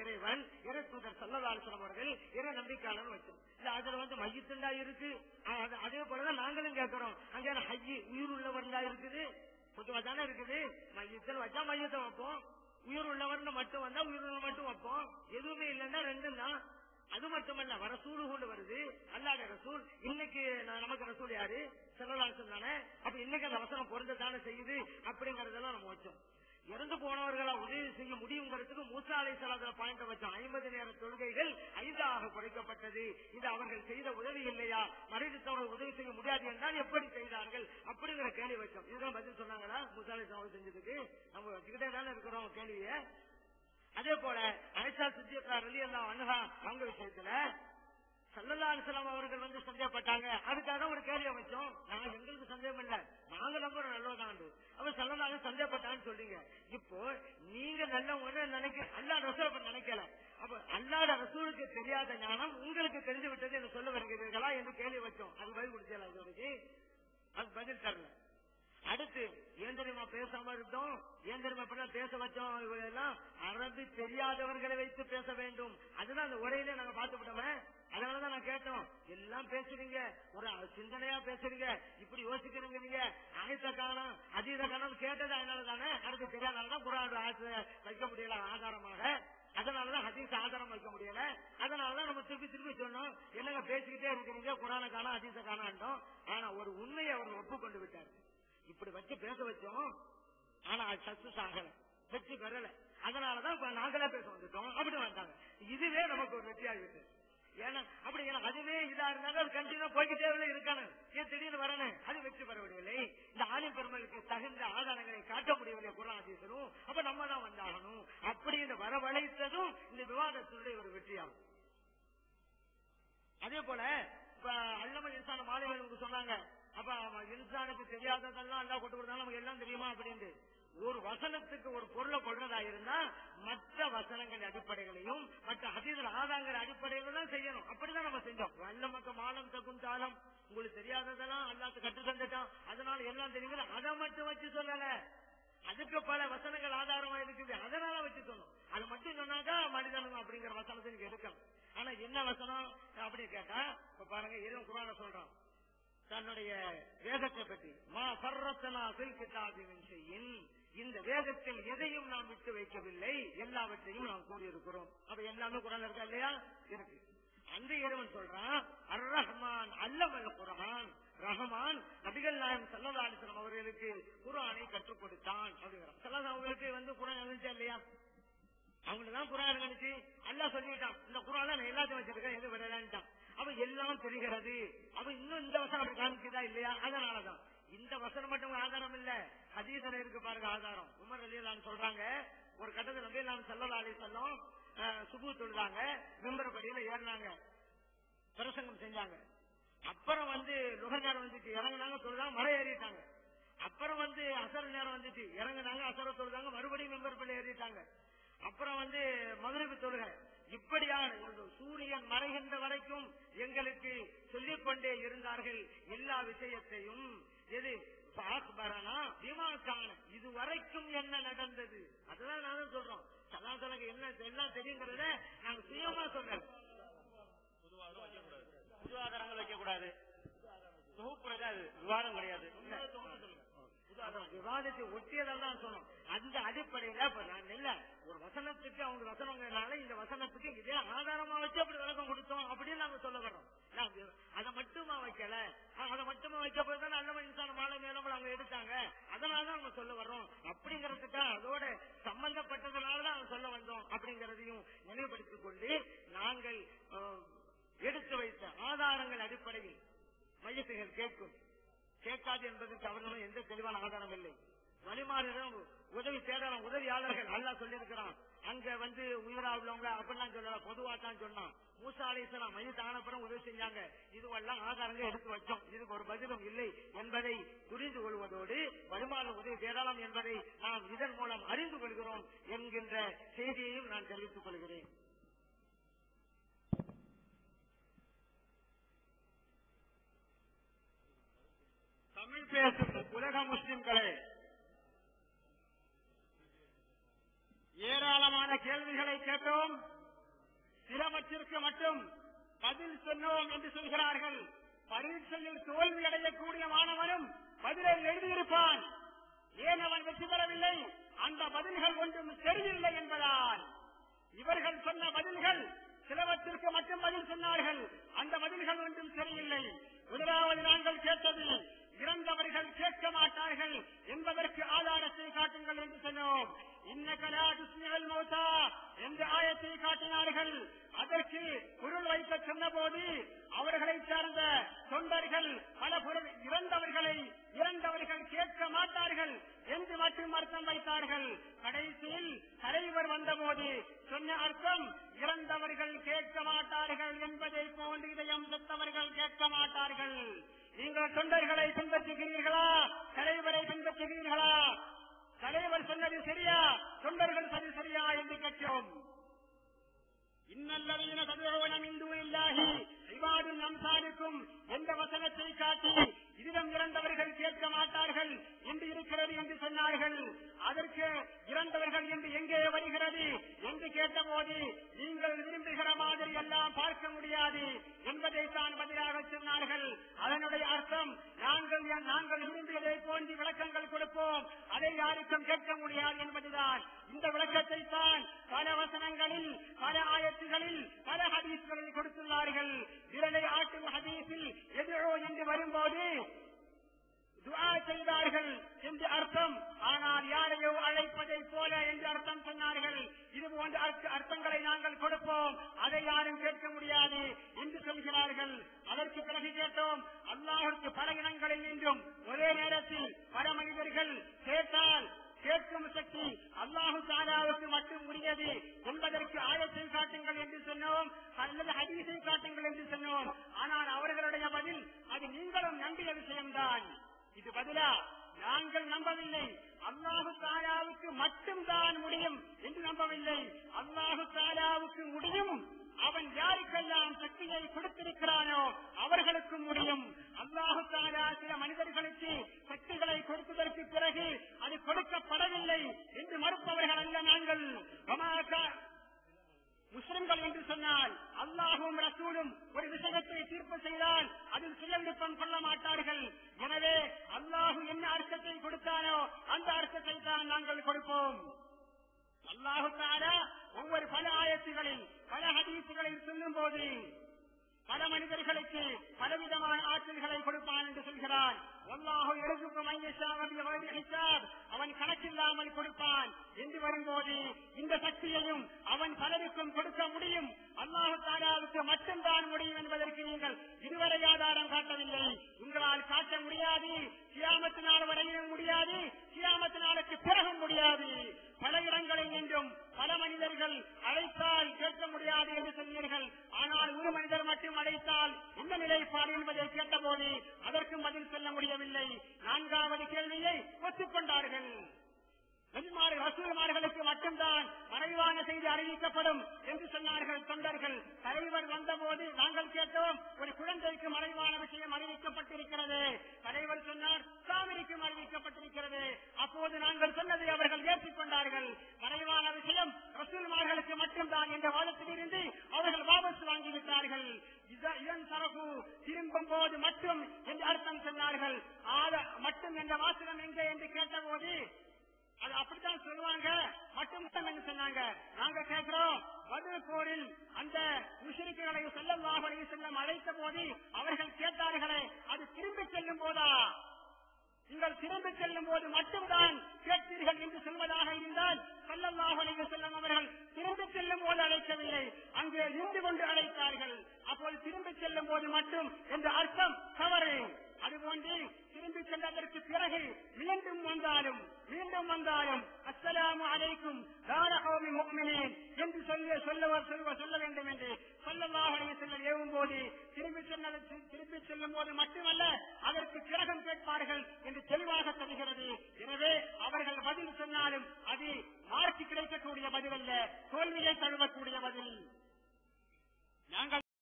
இறைவன் இறை தூதர் சல்லதாசனம் அவர்கள் இறை நம்பிக்கையாளர் வச்சோம் இல்ல அதுல வந்து மையத்துண்டா இருக்கு. அதே போலதான் நாங்களும் கேட்கிறோம். அங்க ஹஜ்ஜி உயிர் உள்ளவர்டா இருக்குது. பொதுவா தானே இருக்குது. மையத்தில் வச்சா மையத்தை வைப்போம். உயிர் உள்ளவர்னு மட்டும் வந்தா உயிர் உள்ள மட்டும் வைப்போம். எதுவுமே இல்லைன்னா ரெண்டும் தான். அது மட்டுமல்ல வர கொண்டு வருது. அல்லாத ரசூல் இன்னைக்கு நமக்கு ரசூல் யாரு? செல்லலாசம் தானே. அப்ப இன்னைக்கு அந்த அவசரம் பொருந்ததானே செய்யுது அப்படிங்கறதெல்லாம் நம்ம வச்சோம். இறந்து போனவர்களால் உதவி செய்ய முடியுங்கிறதுக்கு மூசா அலை சலாத பாயிண்ட் வச்சோம் ஐம்பது நேர தொழுகைகள் ஐந்தாக குறைக்கப்பட்டது இது அவர்கள் செய்த உதவி இல்லையா? மறைத்தவர்கள் உதவி செய்ய முடியாது என்றால் எப்படி செய்தார்கள்? அப்படிங்கிற கேள்வி வச்சோம் இதுதான் பதில் சொன்னாங்களா? மூசா அலை செஞ்சதுக்கு? நம்ம வச்சுக்கிட்டே தானே இருக்கிறோம் கேள்வியை. அதே போல அனிஷா சித்திகா ரலி அல்லா அவங்க விஷயத்துல சல்லல்லா அலிஸ்லாம் அவர்கள் வந்து சந்தேகப்பட்டாங்க. அதுக்காக ஒரு கேள்வி அமைச்சோம். நாங்க எங்களுக்கு சந்தேகம் இல்ல. நாங்க நம்புறோம் நல்லதாண்டு அவர் சல்லல்லாக சந்தேகப்பட்டான்னு சொல்றீங்க. இப்போ நீங்க நல்லவங்க நினைக்க அல்லா ரசூல் நினைக்கல. அப்ப அல்லாத ரசூலுக்கு தெரியாத ஞானம் உங்களுக்கு தெரிஞ்சு விட்டது என்று சொல்ல வருகிறீர்களா என்று கேள்வி வச்சோம். அது பதில் கொடுத்தல அது பதில் தரல. அடுத்து ஏன் தெரியுமா பேசாம இருந்தோம்? ஏன் தெரியுமா பேச வச்சோம் இவங்க எல்லாம் அரபி தெரியாதவர்களை வைத்து பேச வேண்டும். அதுதான் அந்த உரையில நாங்க பார்த்து விட்டோமே அதனாலதான் நான் கேட்டோம். எல்லாம் பேசுறீங்க. ஒரு சிந்தனையா பேசுறீங்க. இப்படி யோசிக்கிறீங்க நீங்க. ஆயத்த காலம் அதீத காலம் கேட்டது அதனால தானே. அடுத்து தெரியாதனாலதான் குரான் வைக்க முடியல ஆதாரமாக. அதனாலதான் ஹதீஸ் ஆதாரம் வைக்க முடியல. அதனாலதான் நம்ம திருப்பி திருப்பி சொன்னோம். என்னங்க பேசிக்கிட்டே இருக்கிறீங்க? குரான காணா ஹதீஸ காணாண்டோம் ஆனா ஒரு உண்மையை அவர் ஒப்புக்கொண்டு விட்டார். இப்படி வச்சு பேச வச்சோம். ஆனா சக்சஸ் ஆகல. வெற்றி பெறல. அதனாலதான் இப்ப நாங்களே பேச வந்துட்டோம். அப்படி வந்தாங்க. இதுவே நமக்கு ஒரு வெற்றியாகிட்டு ஏன்னா அப்படி அதுவே இதா இருந்தாலும் அது கண்டினியூ போய்கிட்டே உள்ள இருக்கணும். ஏன் திடீர்னு வரணும்? அது வெற்றி பெற முடியவில்லை. இந்த ஆலி பெருமளுக்கு தகுந்த ஆதாரங்களை காட்ட முடியவில்லை குரான் அதிசரும் அப்ப நம்ம தான் வந்தாகணும். அப்படி இந்த வரவழைத்ததும் இந்த விவாதத்தினுடைய ஒரு வெற்றியாகும். அதே போல இப்ப அல்லமல் இன்சான மாணவர்களுக்கு சொன்னாங்க. அப்ப இன்சானுக்கு தெரியாததெல்லாம் எல்லாம் கொண்டு கொடுத்தாலும் நமக்கு எல்லாம் தெரியுமா அப்படின்னு ஒரு வசனத்துக்கு ஒரு பொருளை கொள்றதா இருந்தா மற்ற வசனங்கள் அடிப்படைகளையும் மற்ற அதீதர் ஆதாங்கிற அடிப்படையில தான் செய்யணும். அப்படிதான் நம்ம செஞ்சோம். வல்ல மக்கள் மாலம் தகும் தாளம் உங்களுக்கு தெரியாததெல்லாம் அல்லாத்து கட்டு தந்துட்டான். அதனால எல்லாம் தெரியுங்க அதை மட்டும் வச்சு சொல்லல. அதுக்கு பல வசனங்கள் ஆதாரமா இருக்குது. அதனால வச்சு சொல்லணும் அது மட்டும் சொன்னாக்கா மனிதனும் அப்படிங்கிற வசனத்தை நீங்க எடுக்கணும் ஆனா என்ன வசனம் அப்படின்னு கேட்டா இப்ப பாருங்க இறைவன் குரான சொல்றான். தன்னுடைய வேதத்தை பற்றி மா சர்ரத்தனா சில் கிதாபின் செய்யின் இந்த வேதத்தில் எதையும் நாம் விட்டு வைக்கவில்லை எல்லாவற்றையும் நாம் கூறியிருக்கிறோம். அப்ப எல்லாமே குரான் இருக்கா இல்லையா? இருக்கு. அந்த இறைவன் சொல்றான் அர் ரஹ்மான் அல்லமல் குரான் ரஹமான் நபிகள் நாயம் சல்லா அவர்களுக்கு குரானை கற்றுக் கொடுத்தான் அப்படிங்கிறான். சல்லா அவர்களுக்கு வந்து குரான் இருந்துச்சா இல்லையா? அவங்களுக்கு தான் குரான் இருந்துச்சு அல்லாஹ் சொல்லிட்டான் இந்த குரான் எல்லாத்தையும் வச்சிருக்கேன் எது விடலான்ட்டான் அவ தெரிகிறது. அவன் இன்னும் இந்த வசனம் அப்படி காமிக்குதா இல்லையா? அதனாலதான். இந்த வசனம் மட்டும் ஆதாரம் இல்ல. ஹதீசல இருக்கு பாருங்க ஆதாரம். உமர் அலியலான்னு சொல்றாங்க ஒரு கட்டத்தில் நம்பி நான் சல்லா அலி சொல்லம் சுபு தொழுதாங்க மெம்பர் படியில ஏறினாங்க. பிரசங்கம் செஞ்சாங்க. அப்புறம் வந்து லுகர் நேரம் வந்துச்சு இறங்கினாங்க தொழுதாங்க மலை ஏறிட்டாங்க. அப்புறம் வந்து அசர் நேரம் வந்துச்சு இறங்கினாங்க அசர தொழுதாங்க மறுபடியும் மெம்பர் பள்ளி ஏறிட்டாங்க. அப்புறம் வந்து மதுரைக்கு தொழுக. இப்படியான சூரியன் மறைகின்ற வரைக்கும் எங்களுக்கு சொல்லிக் கொண்டே இருந்தார்கள் எல்லா விஷயத்தையும். எது? இது வரைக்கும் என்ன நடந்தது? அதுதான் நானும் சொல்றோம். சலாசலங்க என்ன எல்லாம் தெரியுங்கிறத நாங்க சுயமா சொல்றோம் புது ஆதாரங்கள் வைக்க கூடாது தொகுப்புறது அது விவாதம் கிடையாது. விவாதத்தை ஒட்டியதெல்லாம் சொன்னோம் அந்த அடிப்படையில இல்ல. ஒரு வசனத்துக்கு அவங்க வசனங்களால இந்த வசனத்துக்கு இதே ஆதாரமா வச்சு அப்படி விளக்கம் கொடுத்தோம் அப்படின்னு நாங்க சொல்ல வர்றோம் அதை மட்டுமா வைக்கல. அதை மட்டுமா வைக்க போய் தான் நல்ல இன்சான மாலை மேலும் அவங்க எடுத்தாங்க. அதனாலதான் நம்ம சொல்ல வர்றோம். அப்படிங்கறதுக்காக அதோட சம்பந்தப்பட்டதுனாலதான் அவங்க சொல்ல வந்தோம் அப்படிங்கறதையும் நினைவுபடுத்திக் கொண்டு நாங்கள் எடுத்து வைத்த ஆதாரங்கள் அடிப்படையில் மையத்துகள் கேட்கும். கேட்காது என்பதற்கு அவர்களும் எந்த தெளிவான ஆதாரம் இல்லை. வழிமாறுகளும் உதவி தேடலாம். உதவியாளர்கள் நல்லா சொல்லியிருக்கிறான். அங்க வந்து உயிரா உள்ளவங்க அப்படிலாம் சொல்லல. பொதுவா தான் சொன்னான். மூசா அலிஸ்லாம் மையத்தை உதவி செஞ்சாங்க. இதுவெல்லாம் ஆதாரங்கள் எடுத்து வச்சோம். இதுக்கு ஒரு பதிலும் இல்லை என்பதை புரிந்து கொள்வதோடு வருமான உதவி தேடலாம் என்பதை நாம் இதன் மூலம் அறிந்து கொள்கிறோம் என்கின்ற செய்தியையும் நான் தெரிவித்துக் கொள்கிறேன். தமிழ் பேசும் உலக முஸ்லிம்கள் ஏராளமான கேள்விகளை கேட்டோம்? சிலவற்றிற்கு மட்டும் பதில் சொன்னோம் என்று சொல்கிறார்கள். பரீட்சையில் தோல்வி அடையக்கூடிய மாணவனும் பதிலை எழுதியிருப்பான். ஏன் அவன் வெற்றி பெறவில்லை? அந்த பதில்கள் ஒன்றும் தெரியவில்லை என்பதால். இவர்கள் சொன்ன பதில்கள் சிலவற்றிற்கு மட்டும் பதில் சொன்னார்கள். அந்த பதில்கள் ஒன்றும் சரியில்லை. முதலாவது நாங்கள் கேட்டது இறந்தவர்கள் கேட்க மாட்டார்கள் என்பதற்கு ஆதாரத்தை காட்டுங்கள் என்று சொன்னோம். இன்னகலா துஸ்மிகள் மௌதா என்ற ஆயத்தை காட்டினார்கள். அதற்கு பொருள் வைக்க சொன்னபோது அவர்களை சார்ந்த தொண்டர்கள் பல பொருள் இறந்தவர்களை இறந்தவர்கள் கேட்க மாட்டார்கள் என்று மட்டும் அர்த்தம் வைத்தார்கள். கடைசியில் தலைவர் வந்தபோது சொன்ன அர்த்தம் இறந்தவர்கள் கேட்க மாட்டார்கள் என்பதை போன்று இதயம் செத்தவர்கள் கேட்க மாட்டார்கள். நீங்கள் தொண்டர்களை பின்பற்றுகிறீர்களா? தலைவரை பின்பற்றுகிறீர்களா? தலைவர் சொன்னது சரியா தொண்டர்கள் சரி சரியா என்று கேட்டோம் இன்னல்லவீன ததுவோன மிந்து இல்லாஹி இவாடும் நம்சாருக்கும் எந்த வசனத்தை காட்டி இதம் இறந்தவர்கள் கேட்க மாட்டார்கள் வருகிறது என்று சொன்னார்கள். அதற்கு இறந்தவர்கள் என்று எங்கே வருகிறது என்று கேட்டபோது நீங்கள் விரும்புகிற மாதிரி எல்லாம் பார்க்க முடியாது என்பதை தான் பதிலாக சொன்னார்கள். அதனுடைய அர்த்தம் நாங்கள் நாங்கள் விரும்பியதை போன்று விளக்கங்கள் கொடுப்போம். அதை யாருக்கும் கேட்க முடியாது என்பதுதான். இந்த விளக்கத்தை தான் பல வசனங்களில் பல ஆயத்துகளில் பல ஹதீஸ்களில் கொடுத்துள்ளார்கள். விரலை ஆட்டும் ஹதீஸில் எதிரோ என்று வரும்போது துவா செய்தார்கள் என்று அர்த்தம். ஆனால் யாரையோ அழைப்பதை போல என்று அர்த்தம் சொன்னார்கள். இது போன்ற அர்த்த- அர்த்தங்களை நாங்கள் கொடுப்போம். அதை யாரும் கேட்க முடியாது என்று சொல்கிறார்கள். அதற்கு பிறகு கேட்டோம் அல்லாஹிற்கு பல இனங்களில் நின்றும். ஒரே நேரத்தில் பல மனிதர்கள் கேட்டால் கேட்கும் சக்தி அல்லாஹு தாலாவுக்கு மட்டும் உரியது. என்பதற்கு ஆயத்தை காட்டுங்கள் என்று சொன்னோம் அல்லது ஹதீஸை காட்டுங்கள் என்று சொன்னோம். ஆனால் அவர்களுடைய பதில் அது நீங்களும் நம்பிய விஷயம்தான். இது பதிலா நாங்கள் நம்பவில்லை. அல்லாஹு தாலாவுக்கு மட்டும்தான் முடியும் என்று நம்பவில்லை. அல்லாஹு தாலாவுக்கு முடியும். அவன் யாருக்கெல்லாம் சக்தியை கொடுத்திருக்கிறானோ அவர்களுக்கு முடியும். அல்லாஹு தாலா சில மனிதர்களுக்கு சக்திகளை கொடுத்ததற்கு பிறகு அது கொடுக்கப்படவில்லை என்று மறுப்பவர்கள் அல்ல நாங்கள். முஸ்லிம்கள் என்று சொன்னால் அல்லாஹும் ரசூலும் ஒரு விஷயத்தை தீர்ப்பு செய்தால் அதில் சுயவிருப்பம் கொள்ள மாட்டார்கள் எனவே அல்லாஹு என்ன அர்த்தத்தை கொடுத்தானோ அந்த அர்த்தத்தை தான் நாங்கள் கொடுப்போம் அல்லாஹு தாலா ஒவ்வொரு பல ஆயத்துகளில் பல ஹதீசுகளில் சொல்லும் போது பல மனிதர்களுக்கு பலவிதமான ஆற்றல்களை கொடுப்பான் என்று சொல்கிறான். அல்லாஹு எழுதுக்கும் அவன் கணக்கில்லாமல் கொடுப்பான். என்று வரும்போது இந்த சக்தியையும் அவன் பலருக்கும் கொடுக்க முடியும். அல்லாஹு தாலாவுக்கு மட்டும்தான் முடியும் என்பதற்கு நீங்கள் இதுவரை ஆதாரம் காட்டவில்லை. உங்களால் காட்ட முடியாது. கியாமத்து நாள் வரையிலும் முடியாது. கியாமத்து நாளுக்கு பிறகும் முடியாது. பல இடங்களில் நின்றும் பல மனிதர்கள் அழைத்தால் கேட்க முடியாது என்று சொன்னீர்கள் ஆனால் ஒரு மனிதர் மட்டும் அழைத்தால் இந்த நிலைப்பாடு என்பதை கேட்டபோது அதற்கும் பதில் சொல்ல முடியவில்லை. நான்காவது கேள்வியை ஒத்துக்கொண்டார்கள். நபிமார்கள் ரசூல்மார்களுக்கு மட்டும்தான் மறைவான செய்தி அறிவிக்கப்படும் என்று சொன்னார்கள் தொண்டர்கள். தலைவர் வந்தபோது நாங்கள் கேட்டோம் ஒரு குழந்தை மறைவான விஷயம் அறிவிக்கப்பட்டிருக்கிறது தலைவர் சொன்னார் சாமிரிக்கும் அறிவிக்கப்பட்டிருக்கிறது அப்போது நாங்கள் சொன்னதை அவர்கள் ஏற்றுக்கொண்டார்கள் மறைவான விஷயம் ரசூல்மார்களுக்கு மட்டும்தான் என்ற வாதத்திலிருந்து அவர்கள் வாபஸ் வாங்கிவிட்டார்கள் இத- இதன் தரப்பு போது மட்டும் என்று அர்த்தம் சொன்னார்கள். ஆத மட்டும் என்ற வாசகம் எங்கே என்று கேட்டபோது அது அப்படித்தான் சொல்லுவாங்க. மட்டும் என்று சொன்னாங்க. நாங்க கேட்கிறோம் பதில் போரில் அந்த முஷரிக்குகளை செல்லமாக செல்லம் அழைத்த போது அவர்கள் கேட்டார்களே அது திரும்பி செல்லும் போதா? நீங்கள் திரும்பி செல்லும் போது மட்டும்தான் கேட்பீர்கள் என்று சொல்வதாக இருந்தால் சல்லல்லாஹு அலைஹி செல்லும் அவர்கள் திரும்பி செல்லும் போது அழைக்கவில்லை. அங்கே நின்று கொண்டு அழைத்தார்கள். அப்போது திரும்பி செல்லும் போது மட்டும் என்ற அர்த்தம் தவறு. அதுபோன்று திரும்பி சென்றதற்கு பிறகு மீண்டும் வந்தாலும் மீண்டும் வந்தாலும் அஸ்லாம் அலைக்கும் தாரகோமி முக்மினேன் என்று சொல்ல சொல்லுவர் சொல்வ சொல்ல வேண்டும் என்று சொல்லல்லாஹு அலைஹி ஏவும் போது திரும்பி சென்றது திரும்பி செல்லும் போது மட்டுமல்ல அதற்கு பிறகும் கேட்பார்கள் என்று தெளிவாக தெரிகிறது. எனவே அவர்கள் பதில் சொன்னாலும் அது மாற்றி கிடைக்கக்கூடிய பதில் அல்ல தோல்வியை தழுவக்கூடிய பதில். நாங்கள்